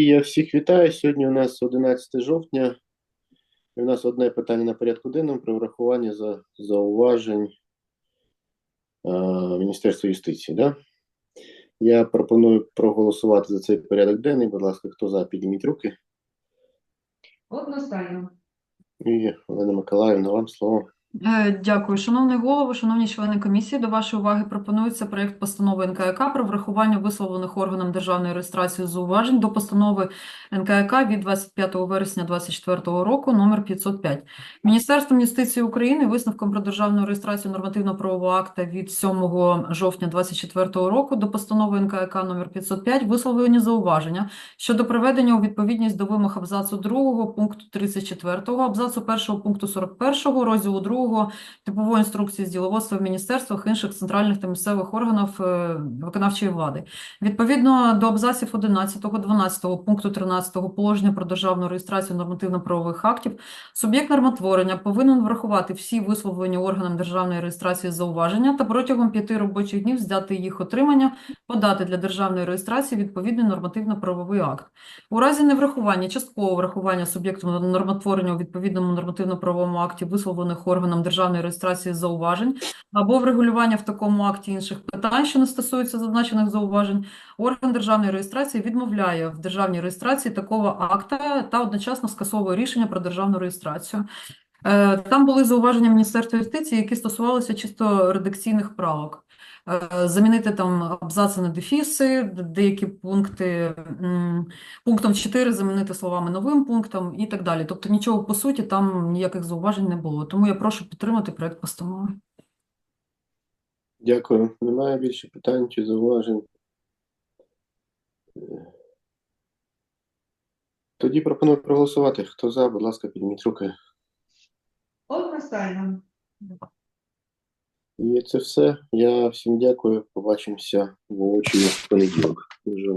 Я всіх вітаю. Сьогодні у нас 11 жовтня. І у нас одне питання на порядку денному про врахування за зауважень е, Міністерства юстиції. Да? Я пропоную проголосувати за цей порядок денний. Будь ласка, хто за, підніміть руки. Одностайно. І Олена Миколаївна, вам слово. Е, Дякую. Шановний голово, шановні члени комісії, до вашої уваги пропонується проєкт постанови НКК про врахування висловлених органом державної реєстрації зауважень до постанови НКК від 25 вересня 2024 року номер 505. Міністерством юстиції України висновком про державну реєстрацію нормативно-правового акта від 7 жовтня 2024 року до постанови НКК номер 505 висловлені зауваження щодо приведення у відповідність до вимог абзацу 2 пункту 34, абзацу 1 пункту 41, розділу 2 типової інструкції з діловодства в міністерствах інших центральних та місцевих органів е, виконавчої влади. Відповідно до абзаців 11, 12 пункту 13 положення про державну реєстрацію нормативно-правових актів, суб'єкт нормотворення повинен врахувати всі висловлені органам державної реєстрації зауваження та протягом п'яти робочих днів здати їх отримання, подати для державної реєстрації відповідний нормативно-правовий акт. У разі неврахування, часткового врахування суб'єктом нормотворення у відповідному нормативно-правовому акті висловлених органам державної реєстрації зауважень або врегулювання в такому акті інших питань, що не стосуються зазначених зауважень, орган державної реєстрації відмовляє в державній реєстрації такого акта та одночасно скасовує рішення про державну реєстрацію. Е, Там були зауваження Міністерства юстиції, які стосувалися чисто редакційних правок. Е, Замінити там абзаци на дефіси, деякі пункти пунктом 4 замінити словами новим пунктом і так далі. Тобто нічого по суті там ніяких зауважень не було. Тому я прошу підтримати проект постанови. Дякую. Немає більше питань чи зауважень. Е, Тоді пропоную проголосувати. Хто за, будь ласка, підніміть руки. Одностайно. І це все. Я всім дякую. Побачимося в очі в понеділок. Дуже вам дякую.